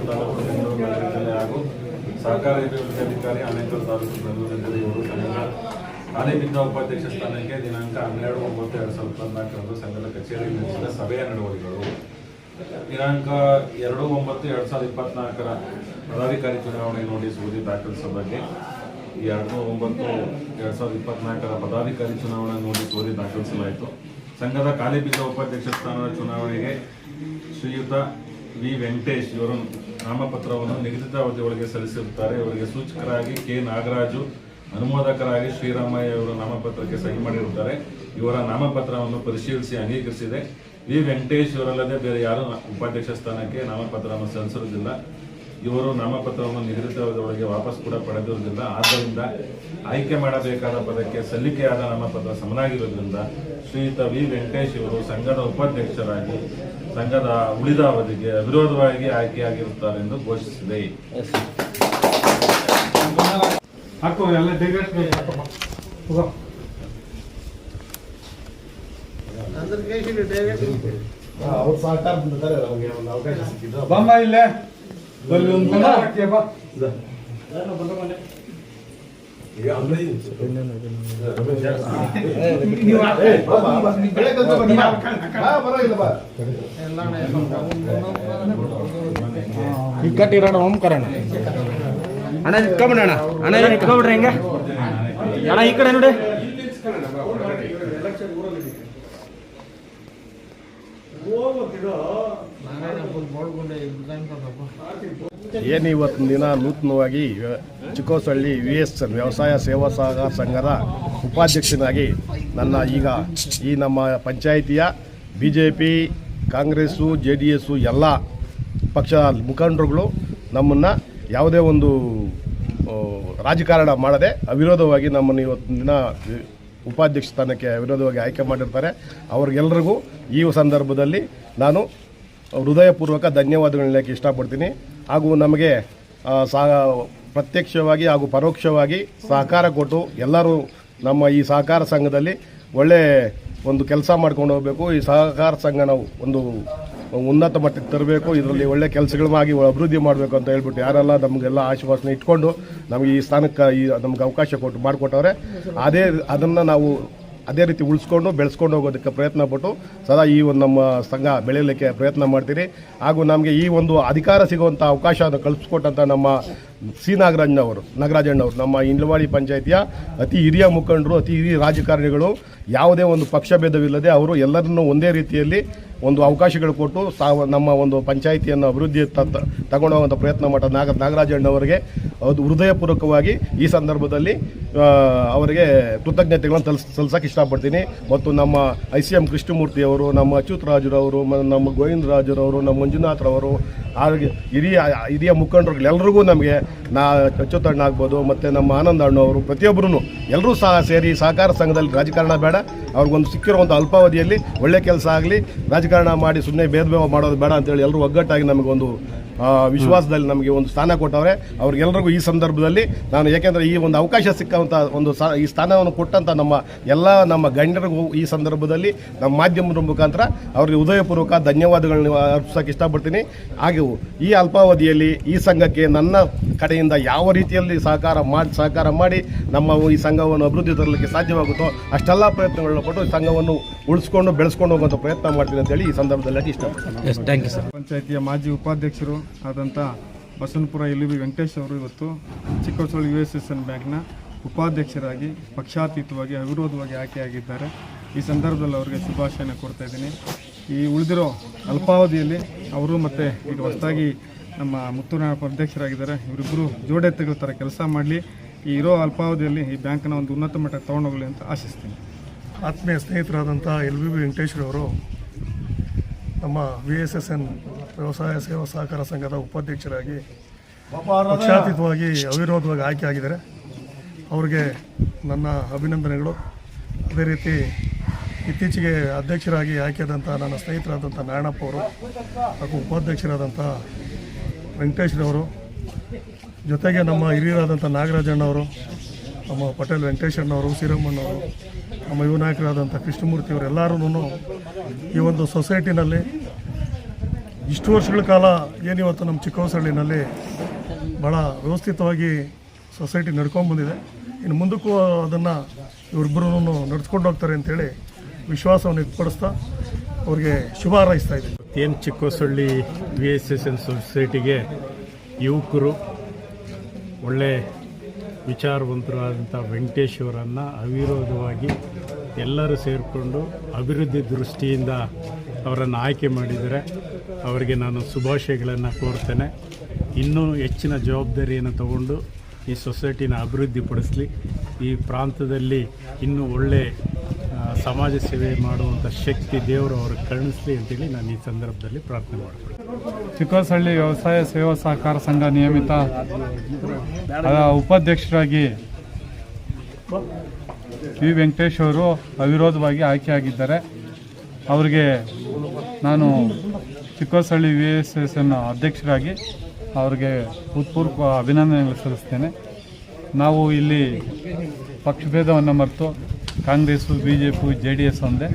ಜಿಲ್ಲೆ ಹಾಗೂ ಸಹಕಾರಿ ಅಭಿವೃದ್ಧಿ ಅಧಿಕಾರಿ ಆನೇಕಲ್ ತಾಲೂಕು ಬೆಂಗಳೂರು ಜಿಲ್ಲೆ ಉಪಾಧ್ಯಕ್ಷ ಸ್ಥಾನಕ್ಕೆ ದಿನಾಂಕ ಹನ್ನೆರಡು ಒಂಬತ್ತು ಎರಡು ಸಾವಿರದ ಇಪ್ಪತ್ನಾಲ್ಕರಂದು ಸಂಘದ ಕಚೇರಿಯಲ್ಲಿ ನಡೆಸಿದ ಸಭೆಯ ನಡವಳಿಗಳು ದಿನಾಂಕ ಎರಡು ಒಂಬತ್ತು ಎರಡು ಸಾವಿರದ ಇಪ್ಪತ್ನಾಲ್ಕರ ಪದಾಧಿಕಾರಿ ಚುನಾವಣೆ ನೋಟಿಸ್ ಓದಿ ದಾಖಲಿಸುವ ಬಗ್ಗೆ ಎರಡು ಒಂಬತ್ತು ಎರಡು ಸಾವಿರದ ಇಪ್ಪತ್ನಾಲ್ಕರ ಪದಾಧಿಕಾರಿ ಚುನಾವಣಾ ನೋಟಿಸ್ ಓದಿ ದಾಖಲಿಸಲಾಯಿತು ಸಂಘದ ಖಾಲಿ ಬಿದ್ದ ಉಪಾಧ್ಯಕ್ಷ ಸ್ಥಾನದ ಚುನಾವಣೆಗೆ ಶ್ರೀಯುತ ವಿ ವೆಂಕಟೇಶ್ ಇವರು ನಾಮಪತ್ರವನ್ನು ನಿಗದಿತ ಅವಧಿಯೊಳಗೆ ಸಲ್ಲಿಸಿರುತ್ತಾರೆ. ಇವರಿಗೆ ಸೂಚಕರಾಗಿ ಕೆ ನಾಗರಾಜು, ಅನುಮೋದಕರಾಗಿ ಶ್ರೀರಾಮಯ್ಯ ಇವರು ನಾಮಪತ್ರಕ್ಕೆ ಸಹಿ ಮಾಡಿರುತ್ತಾರೆ. ಇವರ ನಾಮಪತ್ರವನ್ನು ಪರಿಶೀಲಿಸಿ ಅಂಗೀಕರಿಸಿದೆ. ವಿ ವೆಂಕಟೇಶ್ ಇವರಲ್ಲದೆ ಬೇರೆ ಯಾರೂ ಉಪಾಧ್ಯಕ್ಷ ಸ್ಥಾನಕ್ಕೆ ನಾಮಪತ್ರವನ್ನು ಸಲ್ಲಿಸಿರುವುದಿಲ್ಲ. ಇವರು ನಾಮಪತ್ರವನ್ನು ನಿಗದಿತ ಅವಧಿಯೊಳಗೆ ವಾಪಸ್ ಕೂಡ ಪಡೆದಿರುವುದಿಲ್ಲ. ಆದ್ದರಿಂದ ಆಯ್ಕೆ ಮಾಡಬೇಕಾದ ಪದಕ್ಕೆ ಸಲ್ಲಿಕೆಯಾದ ನಾಮಪತ್ರ ಸಮನಾಗಿರುವುದರಿಂದ ಶ್ರೀಯುತ ವಿ ವೆಂಕಟೇಶ್ ಇವರು ಸಂಘದ ಉಪಾಧ್ಯಕ್ಷರಾಗಿ ಸಂಘದ ಉಳಿದ ಅವಧಿಗೆ ಅವಿರೋಧವಾಗಿ ಆಯ್ಕೆಯಾಗಿರುತ್ತಾರೆ ಎಂದು ಘೋಷಿಸಿದೆ. ಹಾಕೋ ಎಲ್ಲ ಡೆಲಿಗೇಟ್ ಅವ್ರ ಸಹಕಾರ ಬಂದಿದ್ದಾರೆ ನಮಗೆ ಒಂದು ಅವಕಾಶ ಸಿಕ್ಕಿದ್ದು ಬಮ್ಮ ಇಲ್ಲೇ. ಬಲ್ಲಿ ಒಂದು ಮನೆ ಹಾಕ್ತೀಯ ಬಾ ಈಗ ಅಂದ್ರೆ ಇಕ್ಕಟ್ಟಿರೋಣ ಓಂಕರಣ ಅಣ್ಣ ಇಟ್ಕೊಂಬಿಡ ಅಣ್ಣ ಅಣ್ಣ ಇಲ್ಲಿ ಇಟ್ಕೊಂಬಿಡ್ರಿ ಹಿಂಗೆ ಅಣ್ಣ ಈ ಕಡೆ ನೋಡಿ ಏನು ಇವತ್ತಿನ ದಿನ ನೂತನವಾಗಿ ಚಿಕ್ಕೋಸಳ್ಳಿ ವಿ ಎಸ್ ವ್ಯವಸಾಯ ಸೇವಾ ಸಹಕಾರ ಸಂಘದ ಉಪಾಧ್ಯಕ್ಷನಾಗಿ ನನ್ನ ಈಗ ಈ ನಮ್ಮ ಪಂಚಾಯಿತಿಯ B J P Congress J D S ಎಲ್ಲ ಪಕ್ಷದ ಮುಖಂಡರುಗಳು ನಮ್ಮನ್ನು ಯಾವುದೇ ಒಂದು ರಾಜಕಾರಣ ಮಾಡದೆ ಅವಿರೋಧವಾಗಿ ನಮ್ಮನ್ನು ಇವತ್ತಿನ ದಿನ ಉಪಾಧ್ಯಕ್ಷ ಸ್ಥಾನಕ್ಕೆ ವಿರೋಧವಾಗಿ ಆಯ್ಕೆ ಮಾಡಿರ್ತಾರೆ. ಅವ್ರಿಗೆಲ್ಲರಿಗೂ ಈ ಸಂದರ್ಭದಲ್ಲಿ ನಾನು ಹೃದಯಪೂರ್ವಕ ಧನ್ಯವಾದಗಳನ್ನ ಹೇಳಕ್ಕೆ ಇಷ್ಟಪಡ್ತೀನಿ. ಹಾಗೂ ನಮಗೆ ಸಾ, ಪ್ರತ್ಯಕ್ಷವಾಗಿ ಹಾಗೂ ಪರೋಕ್ಷವಾಗಿ ಸಹಕಾರ ಕೊಟ್ಟು ಎಲ್ಲರೂ ನಮ್ಮ ಈ ಸಹಕಾರ ಸಂಘದಲ್ಲಿ ಒಳ್ಳೆ ಒಂದು ಕೆಲಸ ಮಾಡ್ಕೊಂಡು ಹೋಗಬೇಕು. ಈ ಸಹಕಾರ ಸಂಘ ನಾವು ಒಂದು ಉನ್ನತ ಮಟ್ಟಕ್ಕೆ ತರಬೇಕು, ಇದರಲ್ಲಿ ಒಳ್ಳೆ ಕೆಲಸಗಳಾಗಿ ಅಭಿವೃದ್ಧಿ ಮಾಡಬೇಕು ಅಂತ ಹೇಳ್ಬಿಟ್ಟು ಯಾರೆಲ್ಲ ನಮಗೆಲ್ಲ ಆಶ್ವಾಸನೆ ಇಟ್ಕೊಂಡು ನಮಗೆ ಈ ಸ್ಥಾನಕ್ಕೆ ಈ ನಮ್ಗೆ ಅವಕಾಶ ಕೊಟ್ಟು ಮಾಡಿಕೊಟ್ಟವ್ರೆ, ಅದೇ ಅದನ್ನು ನಾವು ಅದೇ ರೀತಿ ಉಳಿಸ್ಕೊಂಡು ಬೆಳೆಸ್ಕೊಂಡು ಹೋಗೋದಕ್ಕೆ ಪ್ರಯತ್ನ ಪಟ್ಟು ಸದಾ ಈ ಒಂದು ನಮ್ಮ ಸಂಘ ಬೆಳೆಯಲಿಕ್ಕೆ ಪ್ರಯತ್ನ ಮಾಡ್ತೀರಿ. ಹಾಗೂ ನಮಗೆ ಈ ಒಂದು ಅಧಿಕಾರ ಸಿಗುವಂಥ ಅವಕಾಶವನ್ನು ಕಲ್ಪಿಸ್ಕೊಟ್ಟಂಥ ನಮ್ಮ ಸಿ ನಾಗರಾಜನವರು ನಾಗರಾಜಣ್ಣವರು ನಮ್ಮ ಇಂಡ್ಲವಾಡಿ ಪಂಚಾಯಿತಿಯ ಅತಿ ಹಿರಿಯ ಮುಖಂಡರು, ಅತಿ ಹಿರಿಯ ರಾಜಕಾರಣಿಗಳು ಯಾವುದೇ ಒಂದು ಪಕ್ಷಭೇದವಿಲ್ಲದೆ ಅವರು ಎಲ್ಲರನ್ನೂ ಒಂದೇ ರೀತಿಯಲ್ಲಿ ಒಂದು ಅವಕಾಶಗಳು ಕೊಟ್ಟು ಸಾವ ನಮ್ಮ ಒಂದು ಪಂಚಾಯಿತಿಯನ್ನು ಅಭಿವೃದ್ಧಿ ತ- ತಗೊಂಡು ಹೋಗುವಂಥ ಪ್ರಯತ್ನ ಮಾಡೋ ನಾಗ ನಾಗರಾಜಣ್ಣವರಿಗೆ ಅದು ಹೃದಯಪೂರ್ವಕವಾಗಿ ಈ ಸಂದರ್ಭದಲ್ಲಿ ಅವರಿಗೆ ಕೃತಜ್ಞತೆಗಳನ್ನು ತಲ್ಸ್ ಸಲ್ಸೋಕೆ ಇಷ್ಟಪಡ್ತೀನಿ. ಮತ್ತು ನಮ್ಮ ಐ ಸಿ ಎಂ ಕೃಷ್ಣಮೂರ್ತಿಯವರು, ನಮ್ಮ ಅಚ್ಯುತ್ ರಾಜರವರು ನಮ್ಮ ಗೋವಿಂದ ರಾಜರವರು, ನಮ್ಮ ಮಂಜುನಾಥ್ರವರು ಹಾಗೆ ಹಿರಿಯ ಹಿರಿಯ ಮುಖಂಡರುಗಳೆಲ್ಲರಿಗೂ ನಮಗೆ ನಾ, ಅಚ್ಯುತಣ್ಣ ಆಗ್ಬೋದು, ಮತ್ತು ನಮ್ಮ ಆನಂದ ಅಣ್ಣವರು ಪ್ರತಿಯೊಬ್ಬರೂ ಎಲ್ಲರೂ ಸಹ ಸೇರಿ ಸಹಕಾರ ಸಂಘದಲ್ಲಿ ರಾಜಕಾರಣ ಬೇಡ. ಅವ್ರಿಗೊಂದು ಸಿಕ್ಕಿರುವಂಥ ಅಲ್ಪಾವಧಿಯಲ್ಲಿ ಒಳ್ಳೆ ಕೆಲಸ ಆಗಲಿ, ರಾಜಕಾರಣ ಮಾಡಿ ಸುಮ್ಮನೆ ಭೇದ ಭಾವ ಮಾಡೋದು ಬೇಡ ಅಂತೇಳಿ ಎಲ್ಲರೂ ಒಗ್ಗಟ್ಟಾಗಿ ನಮಗೊಂದು ವಿಶ್ವಾಸದಲ್ಲಿ ನಮಗೆ ಒಂದು ಸ್ಥಾನ ಕೊಟ್ಟವ್ರೆ. ಅವ್ರಿಗೆಲ್ಲರಿಗೂ ಈ ಸಂದರ್ಭದಲ್ಲಿ ನಾನು ಏಕೆಂದರೆ ಈ ಒಂದು ಅವಕಾಶ ಸಿಕ್ಕಂಥ ಒಂದು ಸಾ ಈ ಸ್ಥಾನವನ್ನು ಕೊಟ್ಟಂಥ ನಮ್ಮ ಎಲ್ಲ ನಮ್ಮ ಗಣ್ಯರಿಗೂ ಈ ಸಂದರ್ಭದಲ್ಲಿ ನಮ್ಮ ಮಾಧ್ಯಮದ ಮುಖಾಂತರ ಅವರಿಗೆ ಉದಯಪೂರ್ವಕ ಧನ್ಯವಾದಗಳನ್ನ ಅರ್ಪಿಸೋಕೆ ಇಷ್ಟಪಡ್ತೀನಿ. ಹಾಗೂ ಈ ಅಲ್ಪಾವಧಿಯಲ್ಲಿ ಈ ಸಂಘಕ್ಕೆ ನನ್ನ ಕಡೆಯಿಂದ ಯಾವ ರೀತಿಯಲ್ಲಿ ಸಹಕಾರ ಮಾಡಿ ಸಹಕಾರ ಮಾಡಿ ನಮ್ಮ ಈ ಸಂಘವನ್ನು ಅಭಿವೃದ್ಧಿ ತರಲಿಕ್ಕೆ ಸಾಧ್ಯವಾಗುತ್ತೋ ಅಷ್ಟೆಲ್ಲ ಪ್ರಯತ್ನಗಳನ್ನು ಕೊಟ್ಟು ಈ ಸಂಘವನ್ನು ಉಳಿಸ್ಕೊಂಡು ಬೆಳೆಸ್ಕೊಂಡು ಹೋಗುವಂಥ ಪ್ರಯತ್ನ ಮಾಡ್ತೀನಿ ಅಂತೇಳಿ ಈ ಸಂದರ್ಭದಲ್ಲಿ ಇಷ್ಟಪಡ್ತೀನಿ. ಎಸ್ ಥ್ಯಾಂಕ್ ಯು ಸರ್ ಪಂಚಾಯತಿಯ ಮಾಜಿ ಉಪಾಧ್ಯಕ್ಷರು ಆದಂಥ ಬಸವನಪುರ ಎಲ್ ಬಿ ವೆಂಕಟೇಶ್ ಅವರು ಇವತ್ತು Chikkasolu U S S N ಬ್ಯಾಂಕ್ನ ಉಪಾಧ್ಯಕ್ಷರಾಗಿ, ಪಕ್ಷಾತೀತವಾಗಿ, ಅವಿರೋಧವಾಗಿ ಆಯ್ಕೆಯಾಗಿದ್ದಾರೆ. ಈ ಸಂದರ್ಭದಲ್ಲಿ ಅವರಿಗೆ ಶುಭಾಶಯನ ಕೊಡ್ತಾ ಇದ್ದೀನಿ. ಈ ಉಳಿದಿರೋ ಅಲ್ಪಾವಧಿಯಲ್ಲಿ ಅವರು ಮತ್ತು ಈಗ ಹೊಸದಾಗಿ ನಮ್ಮ ಮುತ್ತೂರಾಯಪ್ಪ ಅಧ್ಯಕ್ಷರಾಗಿದ್ದಾರೆ. ಇವರಿಬ್ಬರು ಜೋಡೆ ಥರ ಕೆಲಸ ಮಾಡಲಿ. ಈ ಇರೋ ಅಲ್ಪಾವಧಿಯಲ್ಲಿ ಈ ಬ್ಯಾಂಕ್ನ ಒಂದು ಉನ್ನತ ಮಟ್ಟಕ್ಕೆ ತೊಗೊಂಡೋಗಲಿ ಅಂತ ಆಶಿಸ್ತೀನಿ. ಆತ್ಮೀಯ ಸ್ನೇಹಿತರಾದಂಥ ಎಲ್ ವಿ ವಿ ವೆಂಕಟೇಶ್ವರವರು ನಮ್ಮ ವಿ ಎಸ್ ಎಸ್ ಎನ್ ವ್ಯವಸಾಯ ಸೇವಾ ಸಹಕಾರ ಸಂಘದ ಉಪಾಧ್ಯಕ್ಷರಾಗಿ ಪಕ್ಷಾತೀತವಾಗಿ ಅವಿರೋಧವಾಗಿ ಆಯ್ಕೆಯಾಗಿದ್ದಾರೆ. ಅವರಿಗೆ ನನ್ನ ಅಭಿನಂದನೆಗಳು. ಅದೇ ರೀತಿ ಇತ್ತೀಚೆಗೆ ಅಧ್ಯಕ್ಷರಾಗಿ ಆಯ್ಕೆಯಾದಂಥ ನನ್ನ ಸ್ನೇಹಿತರಾದಂಥ ನಾರಾಯಣಪ್ಪ ಅವರು ಹಾಗೂ ಉಪಾಧ್ಯಕ್ಷರಾದಂಥ ವೆಂಕಟೇಶ್ರವರು ಜೊತೆಗೆ ನಮ್ಮ ಹಿರಿಯರಾದಂಥ ನಾಗರಾಜಣ್ಣವರು ನಮ್ಮ ಪಟೇಲ್ ವೆಂಕಟೇಶಣ್ಣವರು ಶ್ರೀರಮ್ಮಣ್ಣವರು ನಮ್ಮ ಯುವ ನಾಯಕರಾದಂಥ ಕೃಷ್ಣಮೂರ್ತಿ ಅವರು ಎಲ್ಲರೂ ಈ ಒಂದು ಸೊಸೈಟಿನಲ್ಲಿ ಇಷ್ಟು ವರ್ಷಗಳ ಕಾಲ ಏನಿವತ್ತು ನಮ್ಮ ಚಿಕ್ಕೋಸಳ್ಳಿನಲ್ಲಿ ಭಾಳ ವ್ಯವಸ್ಥಿತವಾಗಿ ಸೊಸೈಟಿ ನಡ್ಕೊಂಡು ಬಂದಿದೆ. ಇನ್ನು ಮುಂದಕ್ಕೂ ಅದನ್ನು ಇವರಿಬ್ಬರೂ ನಡ್ಸ್ಕೊಂಡು ಹೋಗ್ತಾರೆ ಅಂತೇಳಿ ವಿಶ್ವಾಸವನ್ನು ಇಟ್ಪಡಿಸ್ತಾ ಅವ್ರಿಗೆ ಶುಭ ಹಾರೈಸ್ತಾ ಇದ್ದೀನಿ. ಏನು Chikkosalli V S S N ಸೊಸೈಟಿಗೆ ಯುವಕರು ಒಳ್ಳೆ ವಿಚಾರವಂತರಾದಂಥ ವೆಂಕಟೇಶ್ವರನ್ನು ಅವಿರೋಧವಾಗಿ ಎಲ್ಲರೂ ಸೇರಿಕೊಂಡು ಅಭಿವೃದ್ಧಿ ದೃಷ್ಟಿಯಿಂದ ಅವರನ್ನು ಆಯ್ಕೆ ಮಾಡಿದರೆ ಅವರಿಗೆ ನಾನು ಶುಭಾಶಯಗಳನ್ನು ಕೋರ್ತೇನೆ. ಇನ್ನೂ ಹೆಚ್ಚಿನ ಜವಾಬ್ದಾರಿಯನ್ನು ತಗೊಂಡು ಈ ಸೊಸೈಟಿನ ಅಭಿವೃದ್ಧಿಪಡಿಸಲಿ ಈ ಪ್ರಾಂತದಲ್ಲಿ ಇನ್ನೂ ಒಳ್ಳೆ ಸಮಾಜ ಸೇವೆ ಮಾಡುವಂಥ ಶಕ್ತಿ ದೇವರು ಅವ್ರಿಗೆ ಕರುಣಿಸಲಿ ಅಂತೇಳಿ ನಾನು ಈ ಸಂದರ್ಭದಲ್ಲಿ ಪ್ರಾರ್ಥನೆ ಮಾಡ್ತೀನಿ ಚಿಕ್ಕಸಹಳ್ಳಿ ವ್ಯವಸಾಯ ಸೇವಾ ಸಹಕಾರ ಸಂಘ ನಿಯಮಿತ ಉಪಾಧ್ಯಕ್ಷರಾಗಿ ವಿ ವೆಂಕಟೇಶ್ ಅವರು ಅವಿರೋಧವಾಗಿ ಆಯ್ಕೆಯಾಗಿದ್ದಾರೆ. ಅವರಿಗೆ ನಾನು Chikkasalli V S S N ಅಧ್ಯಕ್ಷರಾಗಿ ಅವರಿಗೆ ಹೃತ್ಪೂರ್ವಕ ಅಭಿನಂದನೆಗಳು ಸಲ್ಲಿಸ್ತೇನೆ. ನಾವು ಇಲ್ಲಿ ಪಕ್ಷಭೇದವನ್ನು ಮರೆತು Congress B J P J D S ಒಂದೇ.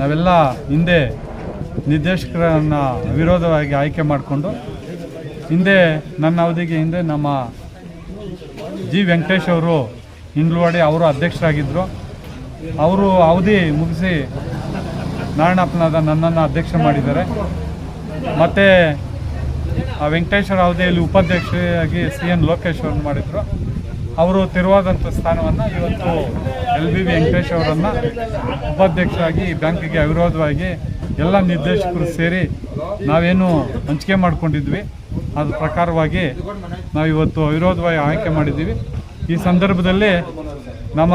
ನಾವೆಲ್ಲ ಹಿಂದೆ ನಿರ್ದೇಶಕರನ್ನು ವಿರೋಧವಾಗಿ ಆಯ್ಕೆ ಮಾಡಿಕೊಂಡು ಹಿಂದೆ ನನ್ನ ಅವಧಿಗೆ ಹಿಂದೆ ನಮ್ಮ ಜಿ ವೆಂಕಟೇಶ್ ಅವರು ಹಿಂಡ್ಲವಾಡಿ ಅವರು ಅಧ್ಯಕ್ಷರಾಗಿದ್ದರು. ಅವರು ಅವಧಿ ಮುಗಿಸಿ ನಾರಾಯಣಪ್ಪನಾದ ನನ್ನನ್ನು ಅಧ್ಯಕ್ಷ ಮಾಡಿದ್ದಾರೆ. ಮತ್ತು, ಆ ವೆಂಕಟೇಶ್ವರ ಅವಧಿಯಲ್ಲಿ ಉಪಾಧ್ಯಕ್ಷರಾಗಿ ಸಿ ಎನ್ ಲೋಕೇಶ್ ಮಾಡಿದರು. ಅವರು ತೆರವಾದಂಥ ಸ್ಥಾನವನ್ನು ಇವತ್ತು ಎಲ್ ಬಿ ವೆಂಕಟೇಶ್ ಅವರನ್ನು ಉಪಾಧ್ಯಕ್ಷರಾಗಿ ಬ್ಯಾಂಕಿಗೆ ಅವಿರೋಧವಾಗಿ ಎಲ್ಲ ನಿರ್ದೇಶಕರು ಸೇರಿ ನಾವೇನು ಹಂಚಿಕೆ ಮಾಡ್ಕೊಂಡಿದ್ವಿ. ಅದ್ರ ಪ್ರಕಾರವಾಗಿ ನಾವು ಇವತ್ತು ಅವಿರೋಧವಾಗಿ ಆಯ್ಕೆ ಮಾಡಿದ್ದೀವಿ. ಈ ಸಂದರ್ಭದಲ್ಲಿ ನಮ್ಮ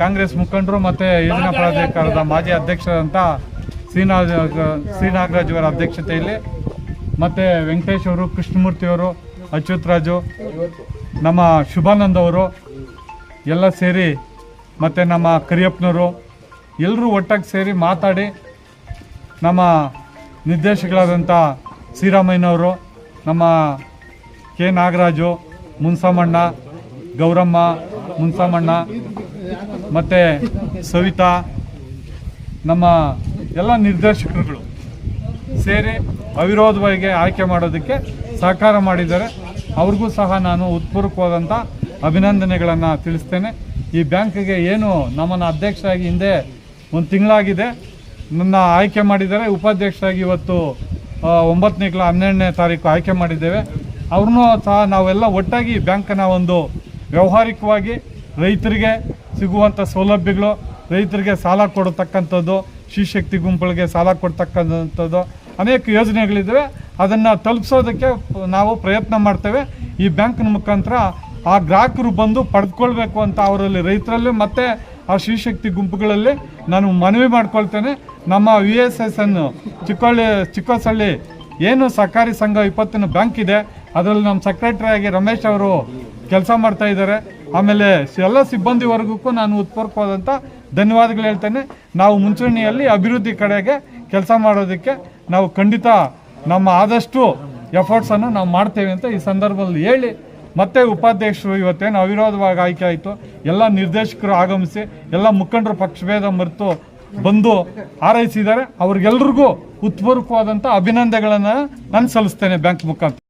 ಕಾಂಗ್ರೆಸ್ ಮುಖಂಡರು ಮತ್ತು ಯೋಜನಾ ಪ್ರಾಧಿಕಾರದ ಮಾಜಿ ಅಧ್ಯಕ್ಷರಂತ ಶ್ರೀನಾಥ್ ಶ್ರೀನಾಗರಾಜ್ ಅವರ ಅಧ್ಯಕ್ಷತೆಯಲ್ಲಿ ಮತ್ತು ವೆಂಕಟೇಶ್ ಅವರು ಕೃಷ್ಣಮೂರ್ತಿಯವರು ಅಚ್ಯುತ್ ರಾಜು, ನಮ್ಮ ಶುಭಾನಂದ್ ಅವರು ಎಲ್ಲ ಸೇರಿ ಮತ್ತು ನಮ್ಮ ಕರಿಯಪ್ಪನವರು ಎಲ್ಲರೂ ಒಟ್ಟಾಗಿ ಸೇರಿ ಮಾತಾಡಿ ನಮ್ಮ ನಿರ್ದೇಶಕರಾದಂಥ ಶ್ರೀರಾಮಯ್ಯನವರು, ನಮ್ಮ ಕೆ ನಾಗರಾಜು, ಮುನ್ಸಾಮಣ್ಣ, ಗೌರಮ್ಮ, ಮುನ್ಸಮಣ್ಣ ಮತ್ತು ಸವಿತಾ, ನಮ್ಮ ಎಲ್ಲ ನಿರ್ದೇಶಕರುಗಳು ಸೇರಿ ಅವಿರೋಧವಾಗಿ ಆಯ್ಕೆ ಮಾಡೋದಕ್ಕೆ ಸಹಕಾರ ಮಾಡಿದ್ದಾರೆ. ಅವ್ರಿಗೂ ಸಹ ನಾನು ಉತ್ಪೂರ್ವಕವಾದಂಥ ಅಭಿನಂದನೆಗಳನ್ನು ತಿಳಿಸ್ತೇನೆ. ಈ ಬ್ಯಾಂಕ್ಗೆ ಏನು ನಮ್ಮನ್ನು ಅಧ್ಯಕ್ಷರಾಗಿ ಹಿಂದೆ ಒಂದು ತಿಂಗಳಾಗಿದೆ. ನನ್ನ ಆಯ್ಕೆ ಮಾಡಿದ್ದಾರೆ. ಉಪಾಧ್ಯಕ್ಷರಾಗಿ ಇವತ್ತು ಒಂಬತ್ತನೇ ಕ್ಲಾ, ಹನ್ನೆರಡನೇ ತಾರೀಕು ಆಯ್ಕೆ ಮಾಡಿದ್ದೇವೆ. ಅವ್ರನ್ನೂ ಸಹ ನಾವೆಲ್ಲ ಒಟ್ಟಾಗಿ ಬ್ಯಾಂಕನ್ನ ಒಂದು ವ್ಯಾವಹಾರಿಕವಾಗಿ ರೈತರಿಗೆ ಸಿಗುವಂಥ ಸೌಲಭ್ಯಗಳು, ರೈತರಿಗೆ ಸಾಲ ಕೊಡತಕ್ಕಂಥದ್ದು ಶಿಶಕ್ತಿ ಗುಂಪುಗಳಿಗೆ ಸಾಲ ಕೊಡ್ತಕ್ಕಂಥದ್ದು ಅನೇಕ ಯೋಜನೆಗಳಿದ್ದಾವೆ. ಅದನ್ನು ತಲುಪಿಸೋದಕ್ಕೆ ನಾವು ಪ್ರಯತ್ನ ಮಾಡ್ತೇವೆ. ಈ ಬ್ಯಾಂಕಿನ ಮುಖಾಂತರ ಆ ಗ್ರಾಹಕರು ಬಂದು ಪಡೆದುಕೊಳ್ಬೇಕು ಅಂತ ಅವರಲ್ಲಿ ರೈತರಲ್ಲಿ ಮತ್ತು ಆ ಶ್ರೀಶಕ್ತಿ ಗುಂಪುಗಳಲ್ಲಿ ನಾನು ಮನವಿ ಮಾಡ್ಕೊಳ್ತೇನೆ. ನಮ್ಮ ವಿ ಎಸ್ ಎಸ್ ಅನ್ನು ಚಿಕ್ಕೊಳ್ಳಿ, ಚಿಕ್ಕಸಳ್ಳಿ ಏನು ಸಹಕಾರಿ ಸಂಘ ಇಪ್ಪತ್ತಿನ ಬ್ಯಾಂಕ್ ಇದೆ, ಅದರಲ್ಲಿ ನಮ್ಮ ಸೆಕ್ರೆಟರಿಯಾಗಿ ರಮೇಶ್ ಅವರು ಕೆಲಸ ಮಾಡ್ತಾ ಇದ್ದಾರೆ. ಆಮೇಲೆ ಎಲ್ಲ ಸಿಬ್ಬಂದಿ ವರ್ಗಕ್ಕೂ ನಾನು ಉತ್ಪರ್ಕವಾದಂಥ ಧನ್ಯವಾದಗಳು ಹೇಳ್ತೇನೆ. ನಾವು ಮುಂಚೂಣಿಯಲ್ಲಿ ಅಭಿವೃದ್ಧಿ ಕಡೆಗೆ ಕೆಲಸ ಮಾಡೋದಕ್ಕೆ ನಾವು ಖಂಡಿತ ನಮ್ಮ ಆದಷ್ಟು ಎಫರ್ಟ್ಸನ್ನು ನಾವು ಮಾಡ್ತೇವೆ ಅಂತ ಈ ಸಂದರ್ಭದಲ್ಲಿ ಹೇಳಿ, ಮತ್ತೆ ಉಪಾಧ್ಯಕ್ಷರು ಇವತ್ತೇನು ಅವಿರೋಧವಾಗಿ ಆಯ್ಕೆ ಆಯಿತು, ಎಲ್ಲ ನಿರ್ದೇಶಕರು ಆಗಮಿಸಿ, ಎಲ್ಲ ಮುಖಂಡರು ಪಕ್ಷಭೇದ ಮರೆತು ಬಂದು ಹಾರೈಸಿದ್ದಾರೆ. ಅವ್ರಿಗೆಲ್ರಿಗೂ ಉತ್ಪೂರ್ವಕವಾದಂಥ ಅಭಿನಂದನೆಗಳನ್ನು ನಾನು ಸಲ್ಲಿಸ್ತೇನೆ ಬ್ಯಾಂಕ್ ಮುಖಾಂತರ.